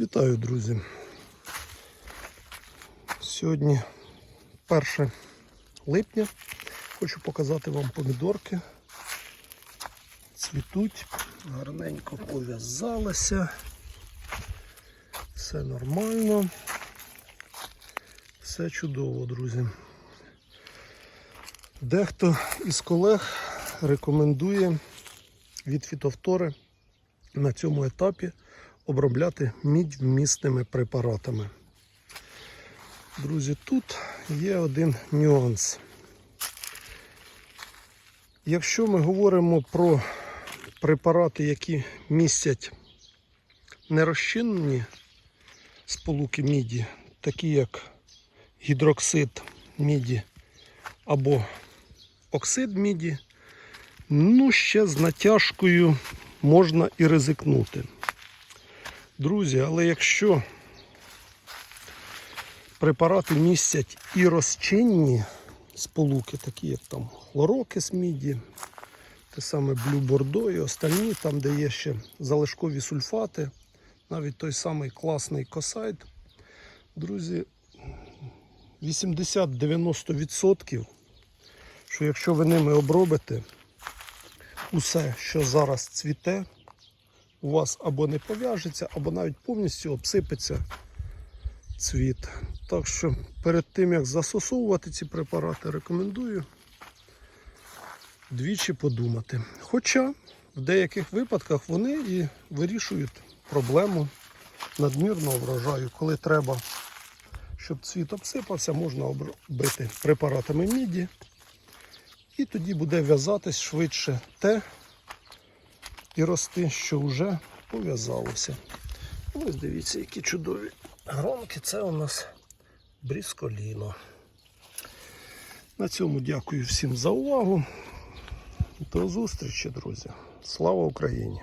Вітаю, друзі. Сьогодні 1 липня. Хочу показати вам помідорки. Цвітуть, гарненько пов'язалися. Все нормально. Все чудово, друзі. Дехто із колег рекомендує від фітовтори на цьому етапі обробляти мідь вмісними препаратами. Друзі, тут є один нюанс. Якщо ми говоримо про препарати, які містять нерозчинені сполуки міді, такі як гідроксид міді або оксид міді, ну ще з натяжкою можна і ризикнути. Друзі, але якщо препарати містять і розчинні сполуки, такі як там хлорокис міді, те саме Bordeaux і остальні, там, де є ще залишкові сульфати, навіть той самий класний косайд, друзі, 80-90%, що якщо ви ними обробите, усе, що зараз цвіте, у вас або не пов'яжеться, або навіть повністю обсипеться цвіт. Так що перед тим як застосовувати ці препарати, рекомендую двічі подумати. Хоча в деяких випадках вони і вирішують проблему надмірного врожаю. Коли треба, щоб цвіт обсипався, можна обробити препаратами міді. І тоді буде в'язатись швидше те і рости, що вже пов'язалося. Ось дивіться, які чудові гронки. Це у нас брісколіно. На цьому дякую всім за увагу. До зустрічі, друзі. Слава Україні!